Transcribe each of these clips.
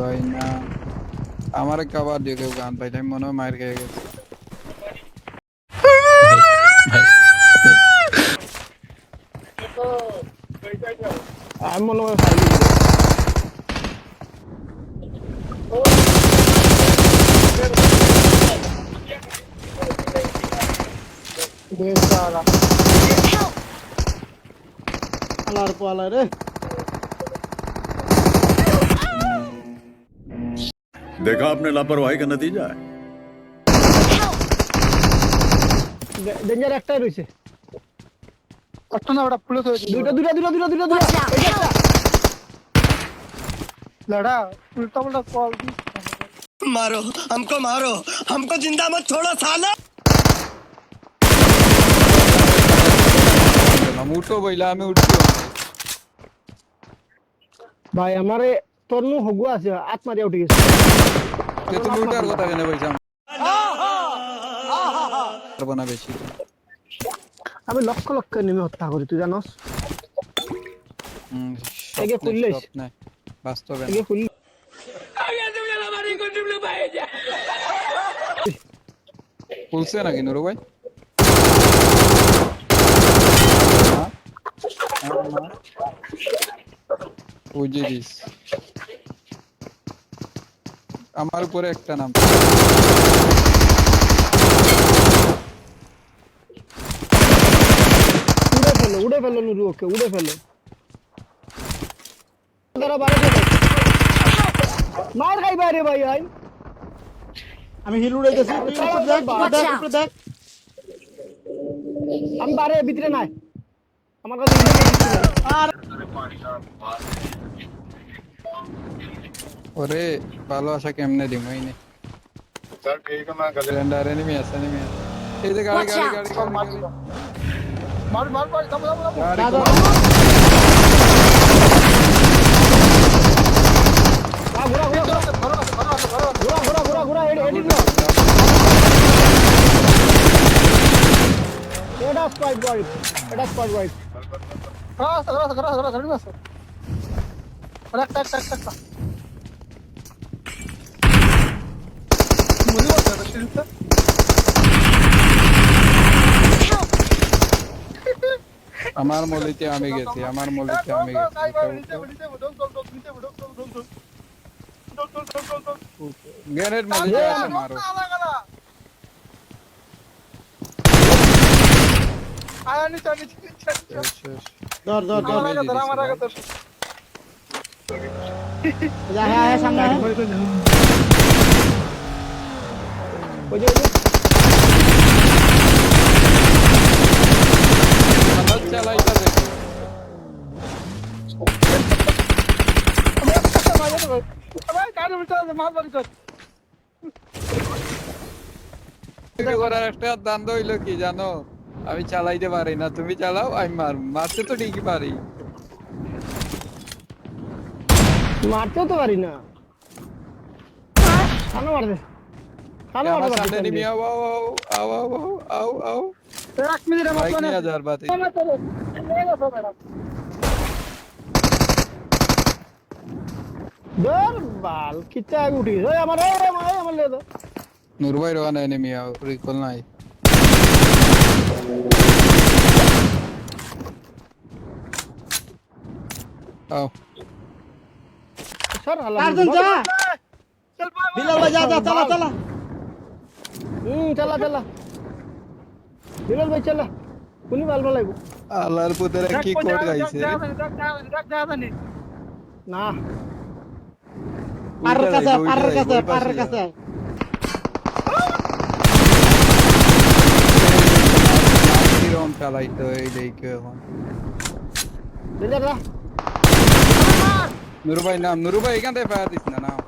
ভাই না। আমার কাবার দিয়ে কেউ গান পাইলে মনে হয় মার খেয়ে গেছে। আমি মনে হয় বেচারা। আলার পালা देखा आपने लापरवाही का नतीजा है ডেঞ্জার একটাই রয়েছে একটা না ওটা পুলিশ হয়েছে দুইটা দুইটা দুইটা দুইটা দুইটা দুইটা এই যে একটা। লড়া উল্টা উল্টা কল मारो हमको मारो हमको जिंदा मत छोड़ो साला আমি উঠো বইলা আমি উঠছি ভাই আমারে তোর নু হগু আছে আত মারিয়া উঠে গেছে। যে তুমি উঠার কথা কেন বলছো পারব না বেশি। আমি লক্ষ লক্ষ নেমে হত্যা করি তুই জানোস? স্বপ্নে, খুললিস? বাস্তবে। আগে খুললি খুলছে নাকি নুরু ভাই? বুঝে দিস। আমার উপরে একটা নাম। উড়ে ফেলো উড়ে ফেলো নুরু ওকে উড়ে ফেলো। বাইরে যাবে। মার খাই বাইরে ভাই আই আমি হিল উড়ে গেছি দেখ দেখ দেখ। আমি বাইরে ভিতরে নাই। আমার কাছে। আর ওরে ভালোবাসা কেমনে দিম এই নে সিলিন্ডার এনিমি আছে এনিমি আছে এই যে গাড়ি গাড়ি গাড়ি গাড়ি, গাড়ি মার মার মার দাম দাম দাম গাড়ি দাদা ঘোরা ঘোরা ঘোরা ধরো আছে ধরো আছে ধরো আছে ঘোরা ঘোরা ঘোরা ঘোরা এডি এডি না এটা স্কোয়াড বয় এটা স্কোয়াড বয় ধরো আছে ধরো আছে ধরো আছে ধরো আছে ধরো আছে আরে একটা একটা একটা একটা মনে হচ্ছে এটা শিলটা আমার মলিতে আমি গেছি আমার মলিতে আমি গেছি। মলিতে আছে মারো। ধর ধর ধর। সামনে। ওই যে ওই যে কি জানো আমি চালাইতে পারি না তুমি চালাও আমি মার মারতে তো ঠিকই পারি মারতেও তো পারি না আমার নিবি। আও আও আও আও আও আও এক বাইক মতো নিয়ে হাজার বাতি। ধর বাল আগে উঠি ওই আমার এই আমার আমার লে দাও নূর ভাই রোহান এনিমি আও রিকল নাই। আও। সর হালা। টার্জন যা? বিলাল ভাই যা যা চালা চালা। চালা চালা। বিলাল ভাই চালা। কোনি আল্লাহর পুতেরা কি কোট গাইছে? না। কাছে পারের কাছে পারের কাছে কিরম চালাইতো এই দেখে এখন। বিলাল যা। নুরু ভাই নাম নুরু ভাই এখান থেকে ফায়ার দিস না নাম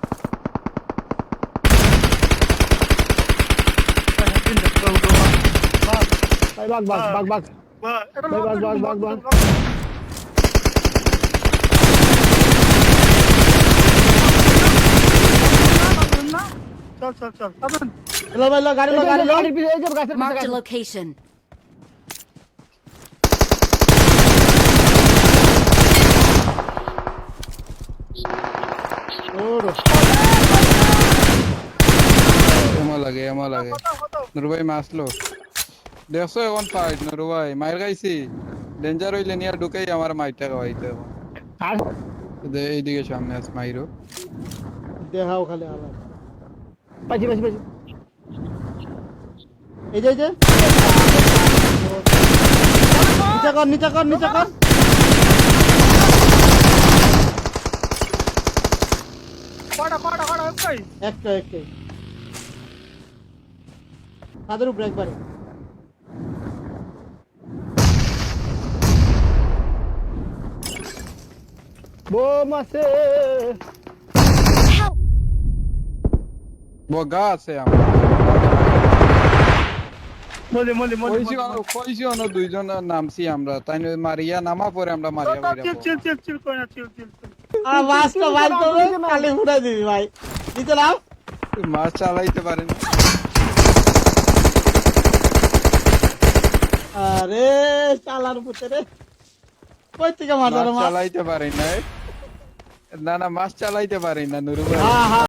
ভাই বাগ বাগ বাগ বাগ এটা ভাই, বাগ, বাগ, বাগ, বাগ। চল চল চল আবেন লো ভাই লো গাড়ি লো গাড়ি লো গাড়ির পিছে এই যে গাছের পিছে Marked a গাছের- location. ওর এমো লাগে এমো লাগে নুরু ভাই মাসলো দেখছ এখন ফাইট নুরু ভাই মায়ের খাইছি। ডেঞ্জার হইলে নিয়ে ঢুকেই আমার মাইরটা খাওয়াইতে এখন আর? দে- এইদিকে সামনে আছে মাইরো দেখাও খালি আলা পাইছি পাইছি পাইছি। এই যে এই যে। নিচে কর নিচে কর নিচে কর। কয়টা কয়টা কয়টা কই একটা একটাই। তাদের উপরে একবারে। বোম আছে। বগা আছে আমার। মলি মলি মলি কইছি অন- দুইজন নামছি আমরা। তাই নিয়ে মারিয়া নামা পরে আমরা মারিয়া বাইরা চিল চিল চিল চিল কই না চিল চিল চিল। আর মাছটা ভাই তোরে কালি উড়াই দিবি ভাই। নিচে নাও মাছ চালাইতে পারেন। আরে চালার পুতরে কই থেকে মারলো মাছ? চালাইতে পারি না না না মাছ চালাইতে পারি না নুরু ভাই।